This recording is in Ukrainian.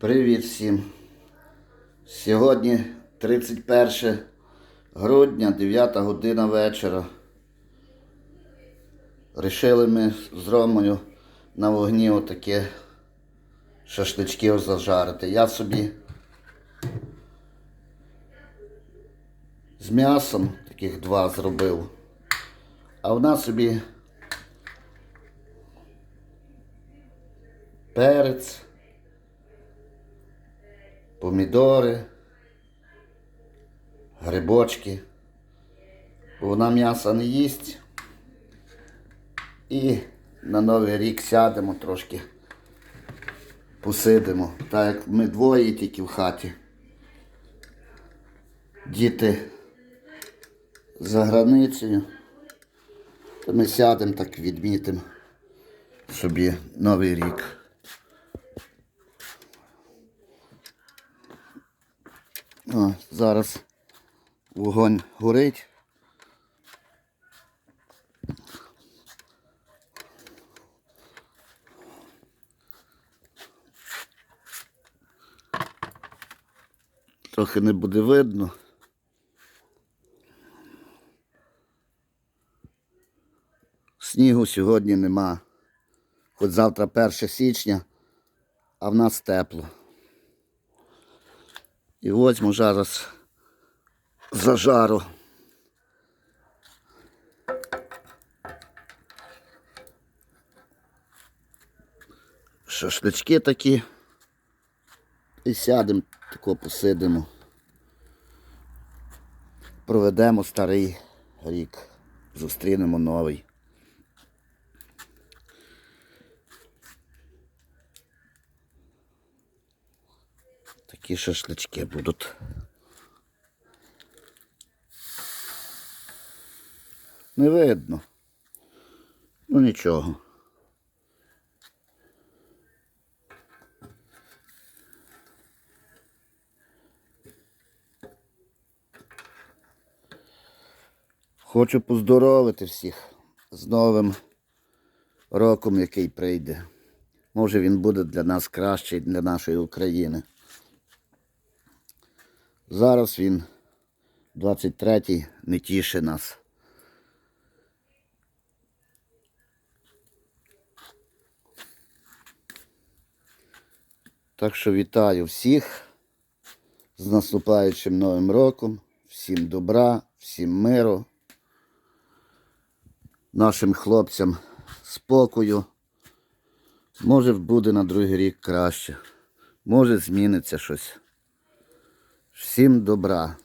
Привіт всім. Сьогодні 31 грудня, 9 година вечора. Рішили ми з Ромою на вогні отаке шашличків зажарити. Я собі з м'ясом таких два зробив. А вона собі перець, помідори, грибочки. Вона м'яса не їсть. І на Новий рік сядемо трошки, посидимо. Так як ми двоє тільки в хаті. Діти за границею. То ми сядемо так відмітимо собі Новий рік. О, зараз вогонь горить. Трохи не буде видно. Снігу сьогодні нема. Хоч завтра 1 січня, а в нас тепло. І возьму зараз зажару. Шашлички такі. І сядемо, тако посидимо. Проведемо старий рік. Зустрінемо новий. Такі шашлички будуть. Не видно. Ну нічого. Хочу поздоровити всіх з Новим роком, який прийде. Може він буде для нас кращий, для нашої України. Зараз він 23-й не тішить нас. Так що вітаю всіх з наступаючим новим роком, всім добра, всім миру, нашим хлопцям спокою. Може буде на другий рік краще, може зміниться щось. Всім добра.